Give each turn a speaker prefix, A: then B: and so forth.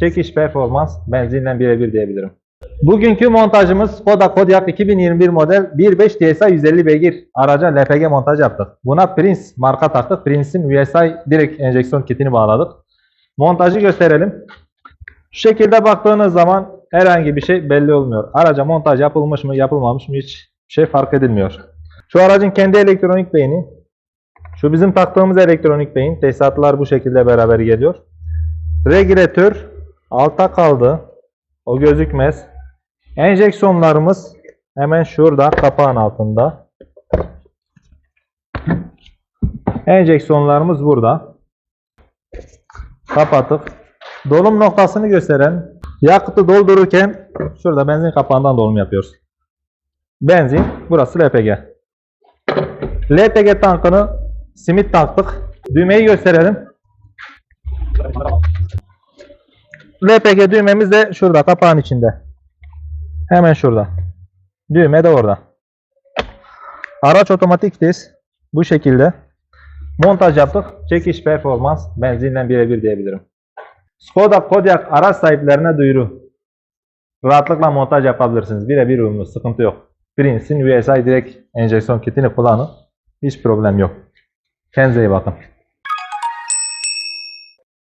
A: çekiş performans benzinle birebir diyebilirim. Bugünkü montajımız Skoda Kodiaq 2021 model 1.5 TSI 150 beygir araca LPG montaj yaptık. Buna Prince marka taktık. Prince'in USI direkt enjeksiyon kitini bağladık. Montajı gösterelim. Şu şekilde baktığınız zaman herhangi bir şey belli olmuyor. Araca montaj yapılmış mı yapılmamış mı hiç şey fark edilmiyor. Şu aracın kendi elektronik beyni. Şu bizim taktığımız elektronik beyin. Tesisatlar bu şekilde beraber geliyor. Regülatör alta kaldı. O gözükmez. Enjeksiyonlarımız hemen şurada kapağın altında. Enjeksiyonlarımız burada. Kapattık. Dolum noktasını gösteren yakıtı doldururken şurada benzin kapağından dolum yapıyoruz. Benzin burası LPG. LPG tankını simit taktık. Düğmeyi gösterelim. LPG düğmemiz de şurada kapağın içinde. Hemen şurada. Düğme de orada. Araç otomatik vites bu şekilde. Montaj yaptık. Çekiş performans benzinle birebir diyebilirim. Skoda Kodiaq araç sahiplerine duyuru. Rahatlıkla montaj yapabilirsiniz. Birebir uyumlu. Sıkıntı yok. Prince'in USI direkt enjeksiyon kitini kullanın. Hiç problem yok. Kendinize iyi bakın.